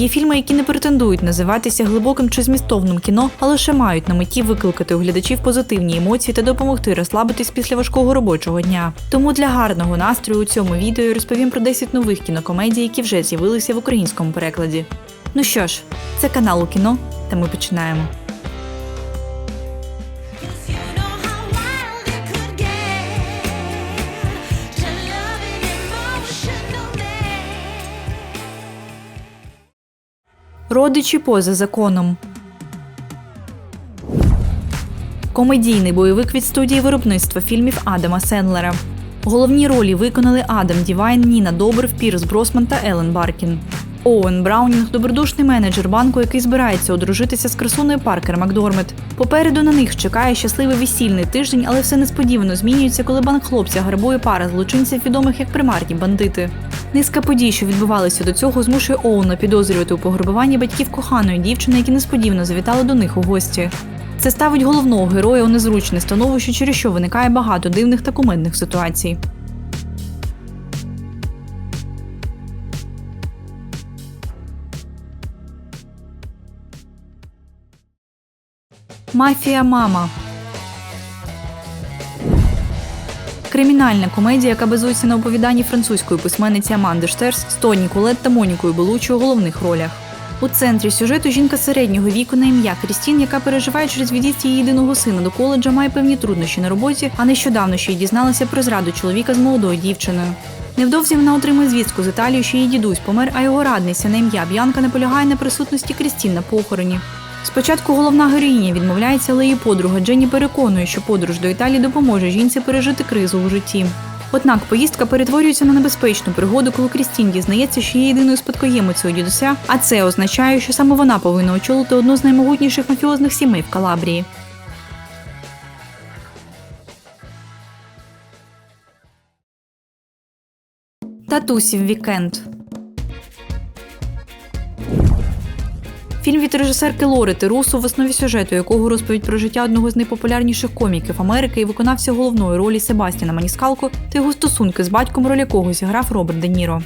Є фільми, які не претендують називатися глибоким чи змістовним кіно, а лише мають на меті викликати у глядачів позитивні емоції та допомогти розслабитись після важкого робочого дня. Тому для гарного настрою у цьому відео розповім про 10 нових кінокомедій, які вже з'явилися в українському перекладі. Ну що ж, це канал у кіно, та ми починаємо. Родичі поза законом. Комедійний бойовик від студії виробництва фільмів Адама Сендлера. Головні ролі виконали Адам Дівайн, Ніна Добрив, Пірс Бросман та Елен Баркін. Оуен Браунінг добродушний менеджер банку, який збирається одружитися з красуною Паркер Макдормет. Попереду на них чекає щасливий весільний тиждень, але все несподівано змінюється, коли банк хлопця грабує пара злочинців, відомих як примарні бандити. Низка подій, що відбувалися до цього, змушує Оуна підозрювати у пограбуванні батьків коханої дівчини, які несподівано завітали до них у гості. Це ставить головного героя у незручне становище, через що виникає багато дивних та кумедних ситуацій. Мафія мама. Кримінальна комедія, яка базується на оповіданні французької письменниці Аманди Штерс з Тоні Кулет та Монікою Белучі у головних ролях. У центрі сюжету жінка середнього віку на ім'я Крістін, яка переживає через від'їзд її єдиного сина до коледжа, має певні труднощі на роботі, а нещодавно ще й дізналася про зраду чоловіка з молодою дівчиною. Невдовзі вона отримує звістку з Італії, що її дідусь помер, а його радниця на ім'я Б'янка наполягає на присутності Крістін на похороні. Спочатку головна героїня відмовляється, але її подруга Дженні переконує, що подорож до Італії допоможе жінці пережити кризу у житті. Однак поїздка перетворюється на небезпечну пригоду, коли Крістін дізнається, що є єдиною спадкоємицею дідуся, а це означає, що саме вона повинна очолити одну з наймогутніших мафіозних сімей в Калабрії. Татусів вікенд. Фільм від режисерки Лори Терусу, в основі сюжету якого розповідь про життя одного з найпопулярніших коміків Америки і виконався головної ролі Себастіна Маніскалко та його стосунки з батьком, роль якого зіграв Роберт Де Ніро.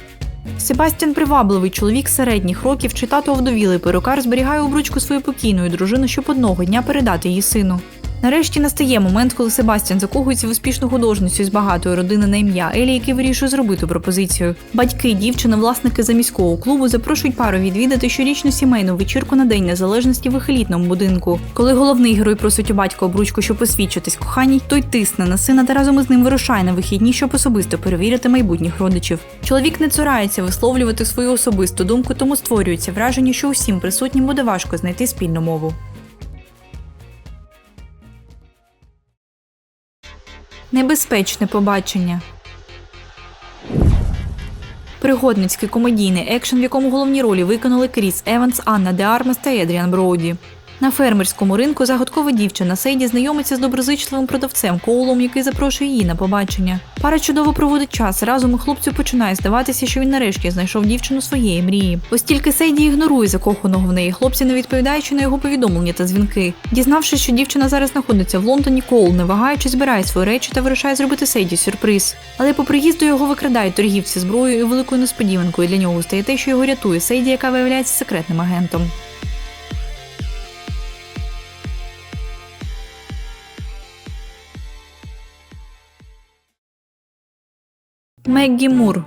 Себастьян привабливий чоловік середніх років, чи тато овдовілий перукар зберігає обручку своєї покійної дружини, щоб одного дня передати її сину. Нарешті настає момент, коли Себастьян закохується в успішну художницю з багатої родини на ім'я Елі, який вирішує зробити пропозицію. Батьки, дівчина, власники заміського клубу запрошують пару відвідати щорічну сімейну вечірку на День Незалежності в елітному будинку. Коли головний герой просить у батька обручку, щоб посвідчитись коханій, той тисне на сина та разом із ним вирушає на вихідні, щоб особисто перевірити майбутніх родичів. Чоловік не цурається висловлювати свою особисту думку, тому створюється враження, що усім присутнім буде важко знайти спільну мову. Небезпечне побачення. Пригодницький комедійний екшен, в якому головні ролі виконали Кріс Еванс, Анна Де Армас та Едріан Броуді. На фермерському ринку загадкова дівчина Сейді знайомиться з доброзичливим продавцем Коулом, який запрошує її на побачення. Пара чудово проводить час разом, і хлопцю починає здаватися, що він нарешті знайшов дівчину своєї мрії. Ось тільки Сейді ігнорує закоханого в неї хлопця, не відповідаючи на його повідомлення та дзвінки. Дізнавшись, що дівчина зараз знаходиться в Лондоні, Коул, не вагаючись, збирає свої речі та вирішає зробити Сейді сюрприз. Але по приїзду його викрадають торгівці зброєю і великою несподіванкою для нього стає те, що його рятує Сейді, яка виявляється секретним агентом. Меггі Мур.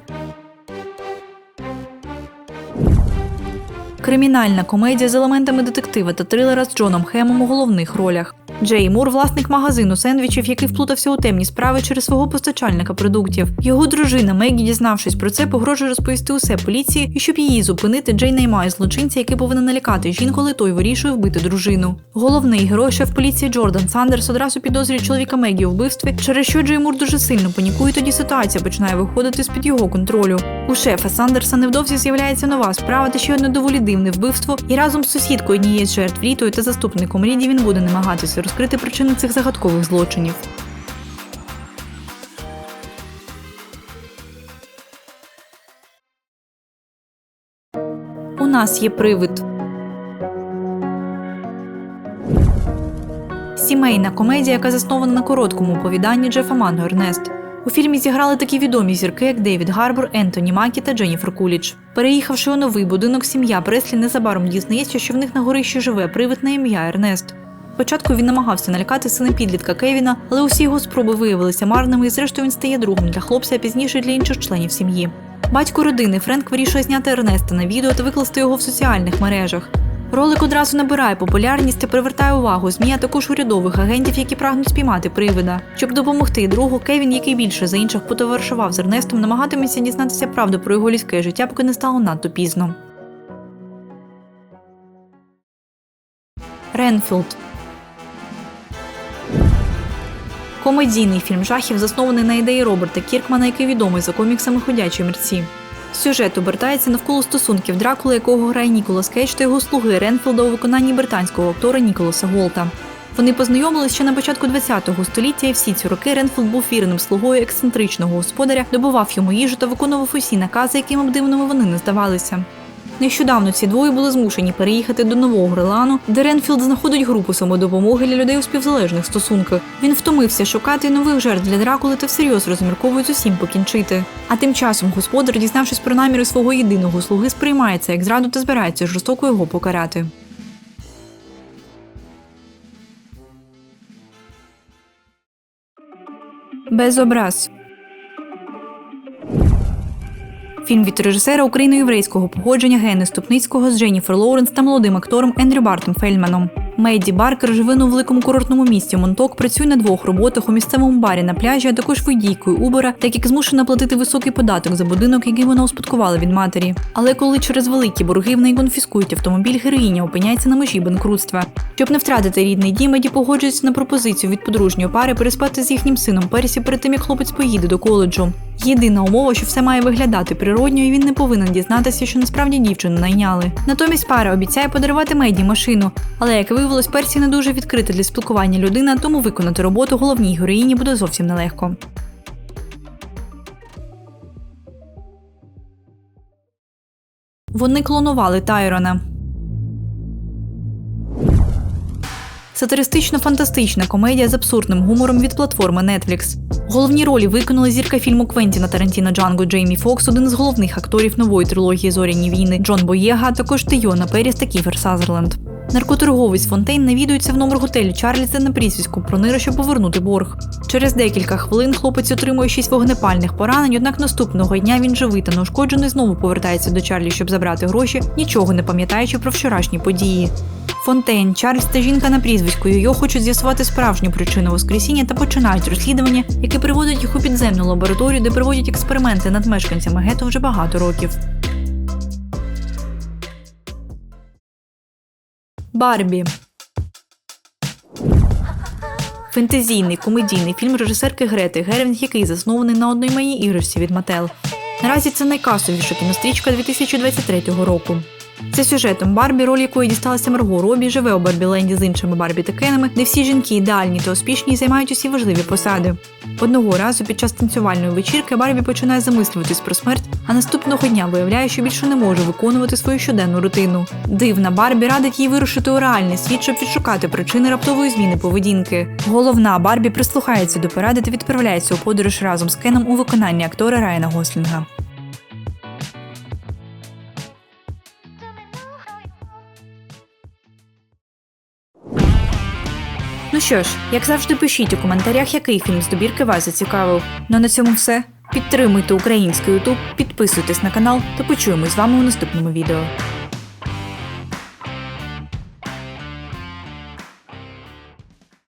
Кримінальна комедія з елементами детектива та трилера з Джоном Хемом у головних ролях. Джей Мур, власник магазину сендвічів, який вплутався у темні справи через свого постачальника продуктів. Його дружина Мегі, дізнавшись про це, погрожує розповісти усе поліції, і щоб її зупинити, Джей наймає злочинця, який повинен налякати жінку, але той вирішує вбити дружину. Головний герой шеф поліції Джордан Сандерс одразу підозрює чоловіка Мегі у вбивстві, через що Джей Мур дуже сильно панікує. Тоді ситуація починає виходити з під його контролю. У шефа Сандерса невдовзі з'являється нова справа та ще одне доволі дивне вбивство, і разом з сусідкою однієї з жертв Рітою та заступником Ріді він буде намагатися розкрити причини цих загадкових злочинів. У нас є привид. Сімейна комедія, яка заснована на короткому оповіданні Джефа Манго Ернест. У фільмі зіграли такі відомі зірки, як Девід Гарбор, Ентоні Макі та Дженніфер Куліч. Переїхавши у новий будинок, сім'я Преслі незабаром дізнається, що в них на горищі живе привид на ім'я Ернест. Спочатку він намагався налякати сина підлітка Кевіна, але усі його спроби виявилися марними, і зрештою він стає другом для хлопця, а пізніше для інших членів сім'ї. Батько родини Френк вирішує зняти Ернеста на відео та викласти його в соціальних мережах. Ролик одразу набирає популярність та привертає увагу ЗМІ, а також урядових агентів, які прагнуть спіймати привида. Щоб допомогти другу, Кевін, який більше за інших потоваришував з Ернестом, намагатиметься дізнатися правду про його людське життя, поки не стало надто пізно. Ренфілд Комедійний фільм жахів заснований на ідеї Роберта Кіркмана, який відомий за коміксами Ходячі мерці. Сюжет обертається навколо стосунків Дракули, якого грає Ніколас Кейдж та його слуги Ренфілда у виконанні британського актора Ніколаса Голта. Вони познайомились ще на початку ХХ століття, і всі ці роки Ренфілд був вірним слугою ексцентричного господаря, добував йому їжу та виконував усі накази, якими б дивними вони не здавалися. Нещодавно ці двоє були змушені переїхати до нового Грилану, де Ренфілд знаходить групу самодопомоги для людей у співзалежних стосунках. Він втомився шукати нових жертв для Дракули та всерйоз розмірковує з усім покінчити. А тим часом господар, дізнавшись про наміри свого єдиного слуги, сприймається як зраду та збирається жорстоко його покарати. Без образ. Фільм від режисера україно-єврейського походження Гени Ступницького з Дженніфер Лоуренс та молодим актором Ендрю Бартом Фельдманом. Мейді Баркер живе у великому курортному місті Монток, працює на двох роботах у місцевому барі на пляжі, а також водійкою Убера, так як змушена платити високий податок за будинок, який вона успадкувала від матері. Але коли через великі борги в неї конфіскують автомобіль, героїня опиняється на межі банкрутства. Щоб не втратити рідний дім, Меді погоджується на пропозицію від подружньої пари переспати з їхнім сином Персі перед тим, як хлопець поїде до коледжу. Єдина умова, що все має виглядати природньо, і він не повинен дізнатися, що насправді дівчину найняли. Натомість пара обіцяє подарувати Меді машину, але як виявилось, Персі не дуже відкрита для спілкування людина, тому виконати роботу головній героїні буде зовсім нелегко. Вони клонували Тайрона. Сатиристично-фантастична комедія з абсурдним гумором від платформи Netflix. Головні ролі виконали зірка фільму Квентіна Тарантіно Джанго Джеймі Фокс, один з головних акторів нової трилогії Зоряні війни Джон Боєга, а також Тейона Періс та Кіфер Сазерленд. Наркоторговець Фонтейн навідується в номер готелю Чарльза на прізвиську Пронира, щоб повернути борг. Через декілька хвилин хлопець отримує шість вогнепальних поранень, однак наступного дня він живий та неушкоджений знову повертається до Чарлі, щоб забрати гроші, нічого не пам'ятаючи про вчорашні події. Фонтейн, Чарльз та жінка на прізвиську Йо хочуть з'ясувати справжню причину воскресіння та починають розслідування, яке приводить їх у підземну лабораторію, де проводять експерименти над мешканцями гетто вже багато років. Барбі. Фентезійний комедійний фільм режисерки Грети Гервінг, який заснований на одноіменній іграшці від Мател. Наразі це найкасовіша кінострічка 2023 року. За сюжетом Барбі, роль якої дісталася Марго Робі, живе у Барбіленді з іншими Барбі та Кенами, де всі жінки ідеальні та успішні і займають усі важливі посади. Одного разу під час танцювальної вечірки Барбі починає замислюватись про смерть, а наступного дня виявляє, що більше не може виконувати свою щоденну рутину. Дивна Барбі радить їй вирушити у реальний світ, щоб відшукати причини раптової зміни поведінки. Головна Барбі прислухається до поради та відправляється у подорож разом з Кеном у виконанні актора Райана Гослінга. Ну що ж, як завжди, пишіть у коментарях, який фільм з добірки вас зацікавив. Ну на цьому все. Підтримуйте український Ютуб, підписуйтесь на канал та почуємось з вами у наступному відео.